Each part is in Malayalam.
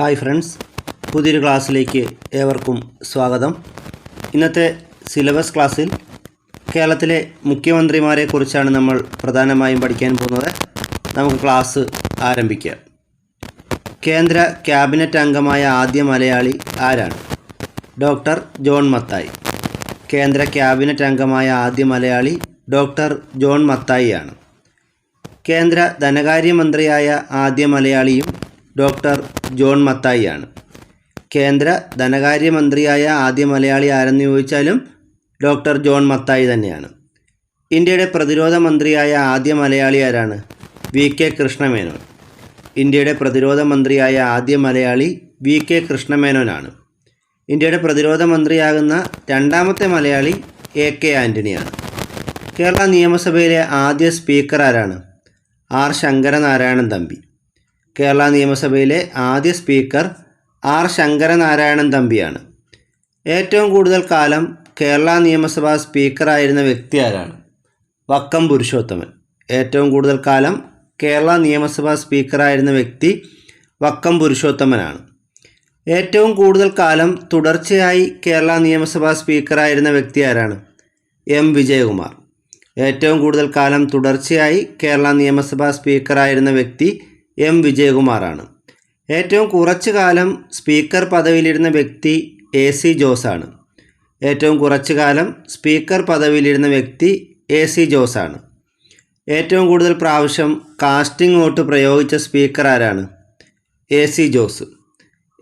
ഹായ് ഫ്രണ്ട്സ് പുതിയൊരു ക്ലാസ്സിലേക്ക് ഏവർക്കും സ്വാഗതം. ഇന്നത്തെ സിലബസ് ക്ലാസ്സിൽ കേരളത്തിലെ മുഖ്യമന്ത്രിമാരെക്കുറിച്ചാണ് നമ്മൾ പ്രധാനമായും പഠിക്കാൻ പോകുന്നത്. നമുക്ക് ക്ലാസ് ആരംഭിക്കാം. കേന്ദ്ര ക്യാബിനറ്റ് അംഗമായ ആദ്യ മലയാളി ആരാണ്? Doctor John Mathai. കേന്ദ്ര ക്യാബിനറ്റ് അംഗമായ ആദ്യ മലയാളി ഡോക്ടർ ജോൺ മത്തായിയാണ്. കേന്ദ്ര ധനകാര്യമന്ത്രിയായ ആദ്യ മലയാളിയും ഡോക്ടർ ജോൺ മത്തായിയാണ് കേന്ദ്ര ധനകാര്യമന്ത്രിയായ ആദ്യ മലയാളി ആരെന്ന് ചോദിച്ചാലും ഡോക്ടർ ജോൺ മത്തായി തന്നെയാണ്. ഇന്ത്യയുടെ പ്രതിരോധ മന്ത്രിയായ ആദ്യ മലയാളി ആരാണ്? V K Krishna Menon. ഇന്ത്യയുടെ പ്രതിരോധ മന്ത്രിയായ ആദ്യ മലയാളി വി കെ കൃഷ്ണമേനോനാണ്. ഇന്ത്യയുടെ പ്രതിരോധ മന്ത്രിയാകുന്ന രണ്ടാമത്തെ മലയാളി എ കെ ആന്റണിയാണ് കേരള നിയമസഭയിലെ ആദ്യ സ്പീക്കർ ആരാണ്? ആർ ശങ്കരനാരായണൻ തമ്പി. കേരള നിയമസഭയിലെ ആദ്യ സ്പീക്കർ ആർ ശങ്കരനാരായണൻ തമ്പിയാണ്. ഏറ്റവും കൂടുതൽ കാലം കേരള നിയമസഭാ സ്പീക്കറായിരുന്ന വ്യക്തി ആരാണ്? വക്കം പുരുഷോത്തമൻ. ഏറ്റവും കൂടുതൽ കാലം കേരള നിയമസഭാ സ്പീക്കറായിരുന്ന വ്യക്തി വക്കം പുരുഷോത്തമനാണ്. ഏറ്റവും കൂടുതൽ കാലം തുടർച്ചയായി കേരള നിയമസഭാ സ്പീക്കറായിരുന്ന വ്യക്തി ആരാണ്? എം വിജയകുമാർ. ഏറ്റവും കൂടുതൽ കാലം തുടർച്ചയായി കേരള നിയമസഭാ സ്പീക്കറായിരുന്ന വ്യക്തി എം വിജയകുമാറാണ്. ഏറ്റവും കുറച്ചു കാലം സ്പീക്കർ പദവിയിലിരുന്ന വ്യക്തി എ സി ജോസാണ്. ഏറ്റവും കുറച്ചു കാലം സ്പീക്കർ പദവിയിലിരുന്ന വ്യക്തി എ സി ജോസാണ്. ഏറ്റവും കൂടുതൽ പ്രാവശ്യം കാസ്റ്റിംഗ് വോട്ട് പ്രയോഗിച്ച സ്പീക്കർ ആരാണ്? A C Jose.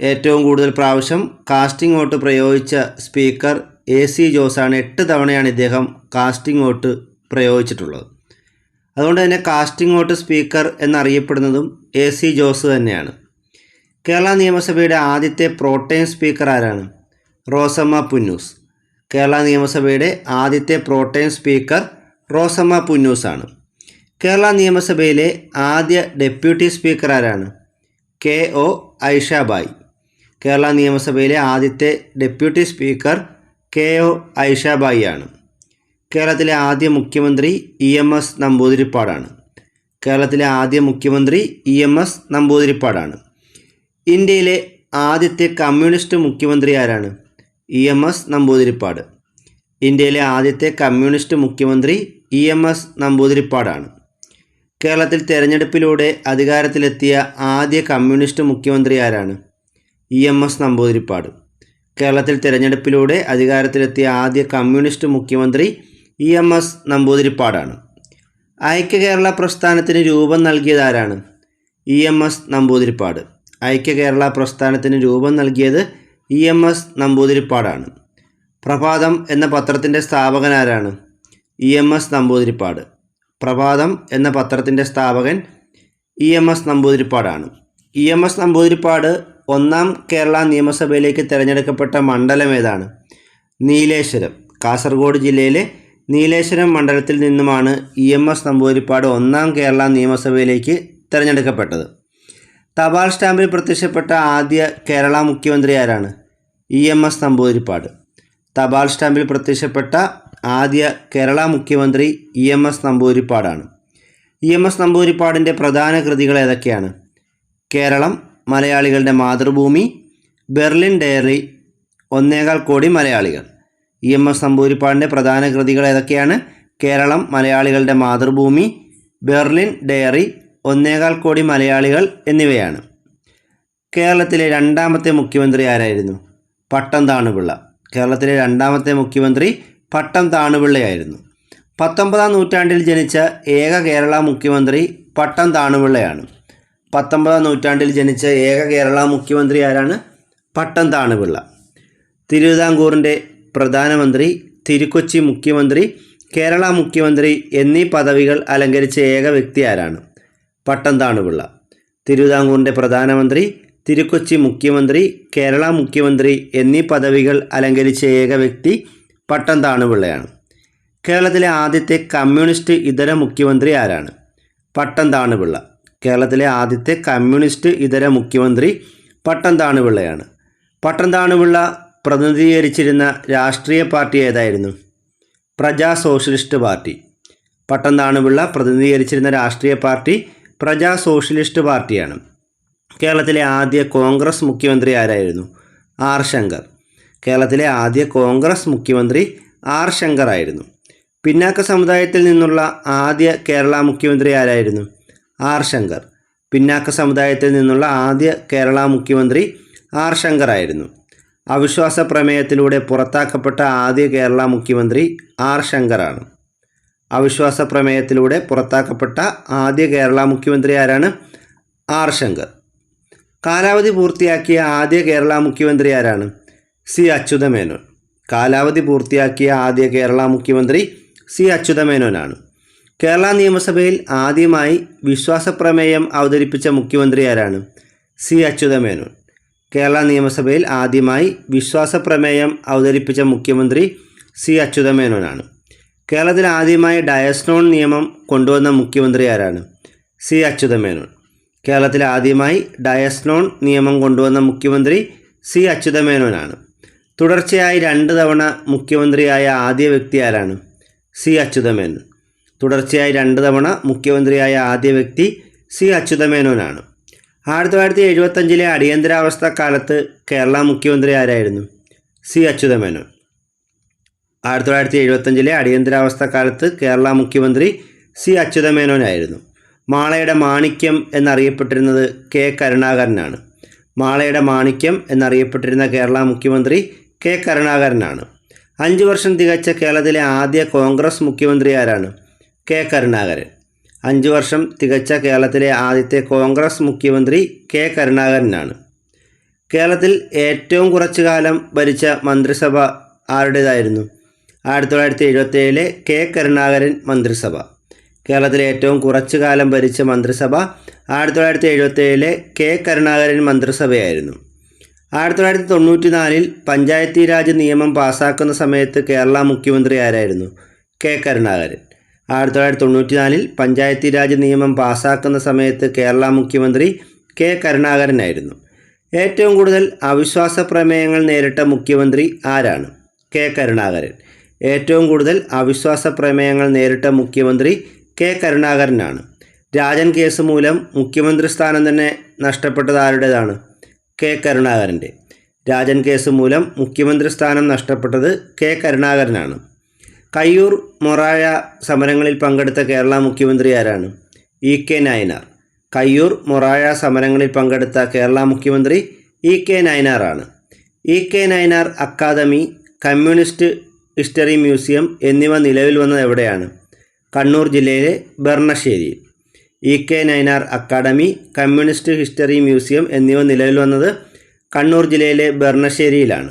ഏറ്റവും കൂടുതൽ പ്രാവശ്യം കാസ്റ്റിംഗ് വോട്ട് പ്രയോഗിച്ച സ്പീക്കർ എ സി ജോസാണ്. എട്ട് തവണയാണ് ഇദ്ദേഹം കാസ്റ്റിംഗ് വോട്ട് പ്രയോഗിച്ചിട്ടുള്ളത്. അതുകൊണ്ട് തന്നെ കാസ്റ്റിംഗ് വോട്ട് സ്പീക്കർ എന്നറിയപ്പെടുന്നതും എ സി ജോസ് തന്നെയാണ്. കേരള നിയമസഭയുടെ ആദ്യത്തെ പ്രോട്ടേം സ്പീക്കർ ആരാണ്? റോസമ്മ പുന്നൂസ്. കേരള നിയമസഭയുടെ ആദ്യത്തെ പ്രോട്ടേം സ്പീക്കർ റോസമ്മ പുന്നൂസ് ആണ്. കേരള നിയമസഭയിലെ ആദ്യ ഡെപ്യൂട്ടി സ്പീക്കർ ആരാണ്? K O Aishabai. കേരള നിയമസഭയിലെ ആദ്യത്തെ deputy speaker K O Aishabai ആണ്. കേരളത്തിലെ ആദ്യ മുഖ്യമന്ത്രി ഇ എം എസ് നമ്പൂതിരിപ്പാടാണ്. കേരളത്തിലെ ആദ്യ മുഖ്യമന്ത്രി ഇ എം എസ് നമ്പൂതിരിപ്പാടാണ്. ഇന്ത്യയിലെ ആദ്യത്തെ കമ്മ്യൂണിസ്റ്റ് മുഖ്യമന്ത്രി ആരാണ്? E M S Namboodiripad. ഇന്ത്യയിലെ ആദ്യത്തെ കമ്മ്യൂണിസ്റ്റ് മുഖ്യമന്ത്രി ഇ എം എസ് നമ്പൂതിരിപ്പാടാണ്. കേരളത്തിൽ തെരഞ്ഞെടുപ്പിലൂടെ അധികാരത്തിലെത്തിയ ആദ്യ കമ്മ്യൂണിസ്റ്റ് മുഖ്യമന്ത്രി ആരാണ്? E M S Namboodiripad. കേരളത്തിൽ തെരഞ്ഞെടുപ്പിലൂടെ അധികാരത്തിലെത്തിയ ആദ്യ കമ്മ്യൂണിസ്റ്റ് മുഖ്യമന്ത്രി ഇ എം എസ് നമ്പൂതിരിപ്പാടാണ്. ഐക്യ കേരള പ്രസ്ഥാനത്തിന് രൂപം നൽകിയതാരാണ്? E M S Namboodiripad. ഐക്യ കേരള പ്രസ്ഥാനത്തിന് രൂപം നൽകിയത് ഇ എം എസ് നമ്പൂതിരിപ്പാടാണ്. പ്രഭാതം എന്ന പത്രത്തിന്റെ സ്ഥാപകൻ ആരാണ്? E M S Namboodiripad. Prabhatham എന്ന പത്രത്തിന്റെ സ്ഥാപകൻ ഇ എം എസ് നമ്പൂതിരിപ്പാടാണ്. ഇ എം എസ് നമ്പൂതിരിപ്പാട് ഒന്നാം കേരള നിയമസഭയിലേക്ക് തിരഞ്ഞെടുക്കപ്പെട്ട മണ്ഡലം ഏതാണ്? നീലേശ്വരം കാസർഗോഡ് ജില്ലയിലെ നീലേശ്വരം മണ്ഡലത്തിൽ നിന്നുമാണ് ഇ എം എസ് നമ്പൂതിരിപ്പാട് ഒന്നാം കേരള നിയമസഭയിലേക്ക് തിരഞ്ഞെടുക്കപ്പെട്ടത്. തപാൽ സ്റ്റാമ്പിൽ പ്രത്യക്ഷപ്പെട്ട ആദ്യ കേരള മുഖ്യമന്ത്രി ആരാണ്? E M S Namboodiripad. തപാൽ സ്റ്റാമ്പിൽ പ്രത്യക്ഷപ്പെട്ട ആദ്യ കേരള മുഖ്യമന്ത്രി ഇ എം എസ് നമ്പൂതിരിപ്പാടാണ്. ഇ എം എസ് നമ്പൂതിരിപ്പാടിന്റെ പ്രധാന കൃതികൾ ഏതൊക്കെയാണ്? കേരളം മലയാളികളുടെ മാതൃഭൂമി ബെർലിൻ ഡയറി ഒന്നേകാൽ കോടി മലയാളികൾ. ഇ എം എസ് നമ്പൂരിപ്പാടിന്റെ പ്രധാന കൃതികൾ ഏതൊക്കെയാണ്? കേരളം മലയാളികളുടെ മാതൃഭൂമി ബെർലിൻ ഡയറി ഒന്നേകാൽ കോടി മലയാളികൾ എന്നിവയാണ്. കേരളത്തിലെ രണ്ടാമത്തെ മുഖ്യമന്ത്രി ആരായിരുന്നു? പട്ടം താണുപിള്ള. കേരളത്തിലെ രണ്ടാമത്തെ മുഖ്യമന്ത്രി പട്ടം താണുപിള്ളയായിരുന്നു. പത്തൊമ്പതാം നൂറ്റാണ്ടിൽ ജനിച്ച ഏക കേരള മുഖ്യമന്ത്രി പട്ടം താണുപിള്ളയാണ്. പത്തൊമ്പതാം നൂറ്റാണ്ടിൽ ജനിച്ച ഏക കേരള മുഖ്യമന്ത്രി ആരാണ്? പട്ടം താണുപിള്ള. തിരുവിതാംകൂറിന്റെ പ്രധാനമന്ത്രി തിരുക്കൊച്ചി മുഖ്യമന്ത്രി കേരള മുഖ്യമന്ത്രി എന്നീ പദവികൾ അലങ്കരിച്ച ഏക വ്യക്തി ആരാണ്? പട്ടം താണുപിള്ള തിരുവിതാംകൂറിന്റെ പ്രധാനമന്ത്രി തിരുക്കൊച്ചി മുഖ്യമന്ത്രി കേരള മുഖ്യമന്ത്രി എന്നീ പദവികൾ അലങ്കരിച്ച ഏക വ്യക്തി പട്ടം താണുപിള്ളയാണ് കേരളത്തിലെ ആദ്യത്തെ കമ്മ്യൂണിസ്റ്റ് ഇതര മുഖ്യമന്ത്രി ആരാണ്? പട്ടം താണുപിള്ള കേരളത്തിലെ ആദ്യത്തെ കമ്മ്യൂണിസ്റ്റ് ഇതര മുഖ്യമന്ത്രി പട്ടം താണുപിള്ളയാണ് പട്ടം താണുപിള്ള പ്രതിനിധീകരിച്ചിരുന്ന രാഷ്ട്രീയ പാർട്ടി ഏതായിരുന്നു? Praja socialist party. പട്ടംതാണുപിള്ള പ്രതിനിധീകരിച്ചിരുന്ന രാഷ്ട്രീയ പാർട്ടി പ്രജാ സോഷ്യലിസ്റ്റ് പാർട്ടിയാണ്. കേരളത്തിലെ ആദ്യ കോൺഗ്രസ് മുഖ്യമന്ത്രി ആരായിരുന്നു? ആർ. ശങ്കർ. കേരളത്തിലെ ആദ്യ കോൺഗ്രസ് മുഖ്യമന്ത്രി ആർ. ശങ്കർ ആയിരുന്നു. പിന്നാക്ക സമുദായത്തിൽ നിന്നുള്ള ആദ്യ കേരള മുഖ്യമന്ത്രി ആരായിരുന്നു? ആർ. ശങ്കർ. പിന്നാക്ക സമുദായത്തിൽ നിന്നുള്ള ആദ്യ കേരള മുഖ്യമന്ത്രി ആർ. ശങ്കർ ആയിരുന്നു. അവിശ്വാസ പ്രമേയത്തിലൂടെ പുറത്താക്കപ്പെട്ട ആദ്യ കേരള മുഖ്യമന്ത്രി ആർ ശങ്കറാണ്. അവിശ്വാസ പ്രമേയത്തിലൂടെ പുറത്താക്കപ്പെട്ട ആദ്യ കേരള മുഖ്യമന്ത്രി ആരാണ്? ആർ ശങ്കർ. കാലാവധി പൂർത്തിയാക്കിയ ആദ്യ കേരള മുഖ്യമന്ത്രി ആരാണ്? സി അച്യുതമേനോൻ. കാലാവധി പൂർത്തിയാക്കിയ ആദ്യ കേരള മുഖ്യമന്ത്രി സി അച്യുതമേനോനാണ്. കേരള നിയമസഭയിൽ ആദ്യമായി വിശ്വാസ പ്രമേയം അവതരിപ്പിച്ച മുഖ്യമന്ത്രി ആരാണ്? സി അച്യുതമേനോൻ. കേരള നിയമസഭയിൽ ആദ്യമായി വിശ്വാസ പ്രമേയം അവതരിപ്പിച്ച മുഖ്യമന്ത്രി സി അച്യുതമേനോനാണ്. കേരളത്തിൽ ആദ്യമായി ഡയസ്നോൺ നിയമം കൊണ്ടുവന്ന മുഖ്യമന്ത്രി ആരാണ്? സി അച്യുതമേനോൻ. കേരളത്തിൽ ആദ്യമായി ഡയസ്നോൺ നിയമം കൊണ്ടുവന്ന മുഖ്യമന്ത്രി സി അച്യുതമേനോനാണ്. തുടർച്ചയായി രണ്ട് തവണ മുഖ്യമന്ത്രിയായ ആദ്യ വ്യക്തി ആരാണ്? സി അച്യുതമേനോൻ. തുടർച്ചയായി രണ്ട് തവണ മുഖ്യമന്ത്രിയായ ആദ്യ വ്യക്തി സി അച്യുതമേനോനാണ്. ആയിരത്തി തൊള്ളായിരത്തി എഴുപത്തഞ്ചിലെ അടിയന്തരാവസ്ഥ കാലത്ത് കേരള മുഖ്യമന്ത്രി ആരായിരുന്നു? സി. അച്യുതമേനോൻ. ആയിരത്തി തൊള്ളായിരത്തി എഴുപത്തഞ്ചിലെ അടിയന്തരാവസ്ഥ കാലത്ത് കേരള മുഖ്യമന്ത്രി സി. അച്യുതമേനോനായിരുന്നു മാളയുടെ മാണിക്യം എന്നറിയപ്പെട്ടിരുന്നത് കെ. കരുണാകരനാണ്. മാളയുടെ മാണിക്യം എന്നറിയപ്പെട്ടിരുന്ന കേരള മുഖ്യമന്ത്രി കെ. കരുണാകരനാണ്. അഞ്ച് വർഷം തികച്ച കേരളത്തിലെ ആദ്യ കോൺഗ്രസ് മുഖ്യമന്ത്രി ആരാണ്? കെ. കരുണാകരൻ. അഞ്ച് വർഷം തികച്ച കേരളത്തിലെ ആദ്യത്തെ കോൺഗ്രസ് മുഖ്യമന്ത്രി കെ കരുണാകരനാണ്. കേരളത്തിൽ ഏറ്റവും കുറച്ചു കാലം ഭരിച്ച മന്ത്രിസഭ ആരുടേതായിരുന്നു? ആയിരത്തി തൊള്ളായിരത്തി എഴുപത്തേഴിലെ കെ കരുണാകരൻ മന്ത്രിസഭ. കേരളത്തിലെ ഏറ്റവും കുറച്ചു കാലം ഭരിച്ച മന്ത്രിസഭ ആയിരത്തി തൊള്ളായിരത്തി എഴുപത്തേഴിലെ കെ കരുണാകരൻ മന്ത്രിസഭയായിരുന്നു. ആയിരത്തി തൊള്ളായിരത്തി തൊണ്ണൂറ്റി നാലിൽ പഞ്ചായത്തി രാജ് നിയമം പാസാക്കുന്ന സമയത്ത് കേരള മുഖ്യമന്ത്രി ആരായിരുന്നു? കെ കരുണാകരൻ. ആയിരത്തി തൊള്ളായിരത്തി തൊണ്ണൂറ്റി നാലിൽ പഞ്ചായത്തി രാജ് നിയമം പാസാക്കുന്ന സമയത്ത് കേരള മുഖ്യമന്ത്രി കെ കരുണാകരനായിരുന്നു. ഏറ്റവും കൂടുതൽ അവിശ്വാസ പ്രമേയങ്ങൾ നേരിട്ട മുഖ്യമന്ത്രി ആരാണ്? കെ കരുണാകരൻ. ഏറ്റവും കൂടുതൽ അവിശ്വാസ പ്രമേയങ്ങൾ നേരിട്ട മുഖ്യമന്ത്രി കെ കരുണാകരനാണ്. രാജൻ കേസ് മൂലം മുഖ്യമന്ത്രി സ്ഥാനം തന്നെ നഷ്ടപ്പെട്ടത് ആരുടേതാണ്? കെ കരുണാകരന്റെ. രാജൻ കേസ് മൂലം മുഖ്യമന്ത്രി സ്ഥാനം നഷ്ടപ്പെട്ടത് കെ കരുണാകരനാണ്. കയ്യൂർ മൊറായ സമരങ്ങളിൽ പങ്കെടുത്ത കേരള മുഖ്യമന്ത്രി ആരാണ്? E K Nayanar. Kayyur Morazha സമരങ്ങളിൽ പങ്കെടുത്ത കേരള മുഖ്യമന്ത്രി E K നായനാറാണ് E K Nayanar academy communist history museum എന്നിവ നിലവിൽ വന്നത് എവിടെയാണ്? കണ്ണൂർ ജില്ലയിലെ ബർണശ്ശേരിയിൽ E K Nayanar academy communist history museum എന്നിവ നിലവിൽ വന്നത് കണ്ണൂർ ജില്ലയിലെ ബർണശ്ശേരിയിലാണ്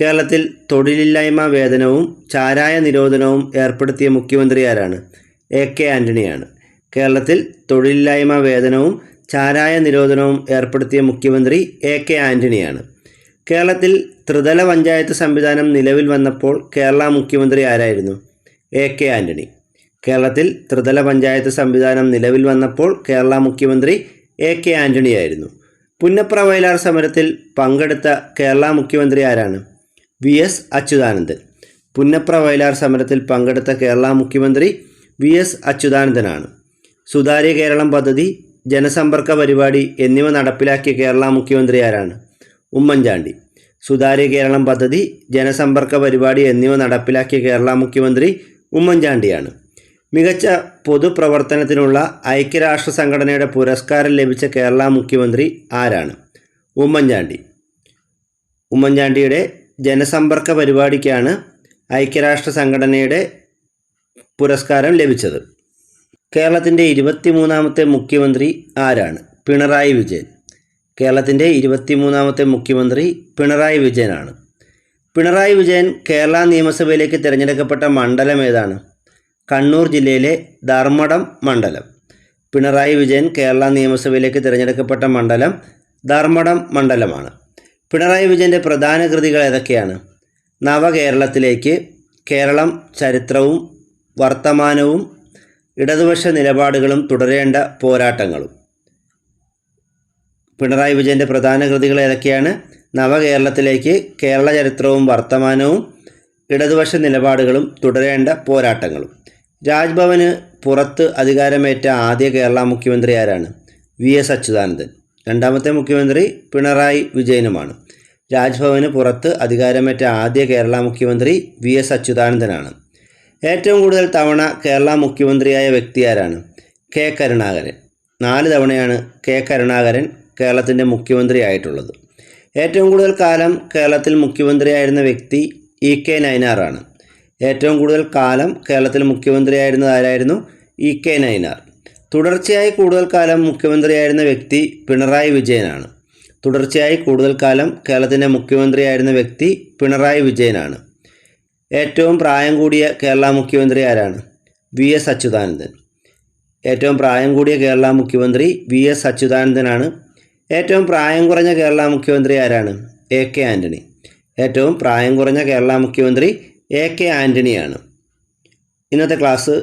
കേരളത്തിൽ തൊഴിലില്ലായ്മ വേതനവും ചാരായ നിരോധനവും ഏർപ്പെടുത്തിയ മുഖ്യമന്ത്രി ആരാണ് എ കെ ആന്റണിയാണ് കേരളത്തിൽ തൊഴിലില്ലായ്മ വേതനവും ചാരായ നിരോധനവും ഏർപ്പെടുത്തിയ മുഖ്യമന്ത്രി എ കെ ആന്റണിയാണ് കേരളത്തിൽ ത്രിതല പഞ്ചായത്ത് സംവിധാനം നിലവിൽ വന്നപ്പോൾ കേരള മുഖ്യമന്ത്രി ആരായിരുന്നു? എ കെ ആന്റണി കേരളത്തിൽ ത്രിതല പഞ്ചായത്ത് സംവിധാനം നിലവിൽ വന്നപ്പോൾ കേരള മുഖ്യമന്ത്രി എ കെ ആന്റണിയായിരുന്നു പുന്നപ്ര വയലാർ സമരത്തിൽ പങ്കെടുത്ത കേരള മുഖ്യമന്ത്രി ആരാണ്? V S Achuthanandan. Punnapra Vayalar സമരത്തിൽ പങ്കെടുത്ത കേരള മുഖ്യമന്ത്രി വി എസ് അച്യുതാനന്ദനാണ്. സുതാര്യ കേരളം പദ്ധതി ജനസമ്പർക്ക പരിപാടി എന്നിവ നടപ്പിലാക്കിയ കേരള മുഖ്യമന്ത്രി ആരാണ്? ഉമ്മൻചാണ്ടി. സുതാര്യ കേരളം പദ്ധതി ജനസമ്പർക്ക പരിപാടി എന്നിവ നടപ്പിലാക്കിയ കേരള മുഖ്യമന്ത്രി ഉമ്മൻചാണ്ടിയാണ്. മികച്ച പൊതുപ്രവർത്തനത്തിനുള്ള ഐക്യരാഷ്ട്ര സംഘടനയുടെ പുരസ്കാരം ലഭിച്ച കേരള മുഖ്യമന്ത്രി ആരാണ്? ഉമ്മൻചാണ്ടി. ഉമ്മൻചാണ്ടിയുടെ ജനസമ്പർക്ക പരിപാടിക്കാണ് ഐക്യരാഷ്ട്ര സംഘടനയുടെ പുരസ്കാരം ലഭിച്ചത്. കേരളത്തിന്റെ ഇരുപത്തിമൂന്നാമത്തെ മുഖ്യമന്ത്രി ആരാണ്? പിണറായി വിജയൻ. കേരളത്തിന്റെ ഇരുപത്തിമൂന്നാമത്തെ മുഖ്യമന്ത്രി പിണറായി വിജയനാണ്. പിണറായി വിജയൻ കേരള നിയമസഭയിലേക്ക് തിരഞ്ഞെടുക്കപ്പെട്ട മണ്ഡലം ഏതാണ്? കണ്ണൂർ ജില്ലയിലെ ധർമ്മടം മണ്ഡലം. പിണറായി വിജയൻ കേരള നിയമസഭയിലേക്ക് തിരഞ്ഞെടുക്കപ്പെട്ട മണ്ഡലം ധർമ്മടം മണ്ഡലമാണ്. പിണറായി വിജയന്റെ പ്രധാന കൃതികൾ ഏതൊക്കെയാണ്? നവകേരളത്തിലേക്ക് കേരളം ചരിത്രവും വർത്തമാനവും ഇടതുപക്ഷ നിലപാടുകളും തുടരേണ്ട പോരാട്ടങ്ങളും. പിണറായി വിജയന്റെ പ്രധാന കൃതികൾ ഏതൊക്കെയാണ്? നവകേരളത്തിലേക്ക് കേരള ചരിത്രവും വർത്തമാനവും ഇടതുപക്ഷ നിലപാടുകളും തുടരേണ്ട പോരാട്ടങ്ങളും. രാജ്ഭവന് പുറത്ത് അധികാരമേറ്റ ആദ്യ കേരള മുഖ്യമന്ത്രി ആരാണ്? V S Achuthanandan. രണ്ടാമത്തെ മുഖ്യമന്ത്രി പിണറായി വിജയനുമാണ്. രാജ്ഭവന് പുറത്ത് അധികാരമേറ്റ ആദ്യ കേരള മുഖ്യമന്ത്രി വി എസ് അച്യുതാനന്ദനാണ്. ഏറ്റവും കൂടുതൽ തവണ കേരള മുഖ്യമന്ത്രിയായ വ്യക്തി ആരാണ് കെ കരുണാകരൻ. നാല് തവണയാണ് കെ കരുണാകരൻ കേരളത്തിന്റെ മുഖ്യമന്ത്രിയായിട്ടുള്ളത്. ഏറ്റവും കൂടുതൽ കാലം കേരളത്തിൽ മുഖ്യമന്ത്രിയായിരുന്ന വ്യക്തി ഇ കെ നയനാറാണ്. ഏറ്റവും കൂടുതൽ കാലം കേരളത്തിൽ മുഖ്യമന്ത്രിയായിരുന്നത് ആരായിരുന്നു? E K Nayanar. തുടർച്ചയായി കൂടുതൽ കാലം മുഖ്യമന്ത്രിയായിരുന്ന വ്യക്തി പിണറായി വിജയനാണ്. തുടർച്ചയായി കൂടുതൽ കാലം കേരളത്തിന്റെ മുഖ്യമന്ത്രിയായിരുന്ന വ്യക്തി പിണറായി വിജയനാണ്. ഏറ്റവും പ്രായം കൂടിയ കേരള മുഖ്യമന്ത്രി ആരാണ്? V S Achuthanandan. ഏറ്റവും പ്രായം കൂടിയ കേരള മുഖ്യമന്ത്രി വി എസ് അച്യുതാനന്ദനാണ്. ഏറ്റവും പ്രായം കുറഞ്ഞ കേരള മുഖ്യമന്ത്രി ആരാണ്? എ കെ ആന്റണി ഏറ്റവും പ്രായം കുറഞ്ഞ കേരള മുഖ്യമന്ത്രി എ കെ ആന്റണിയാണ് ഇന്നത്തെ ക്ലാസ്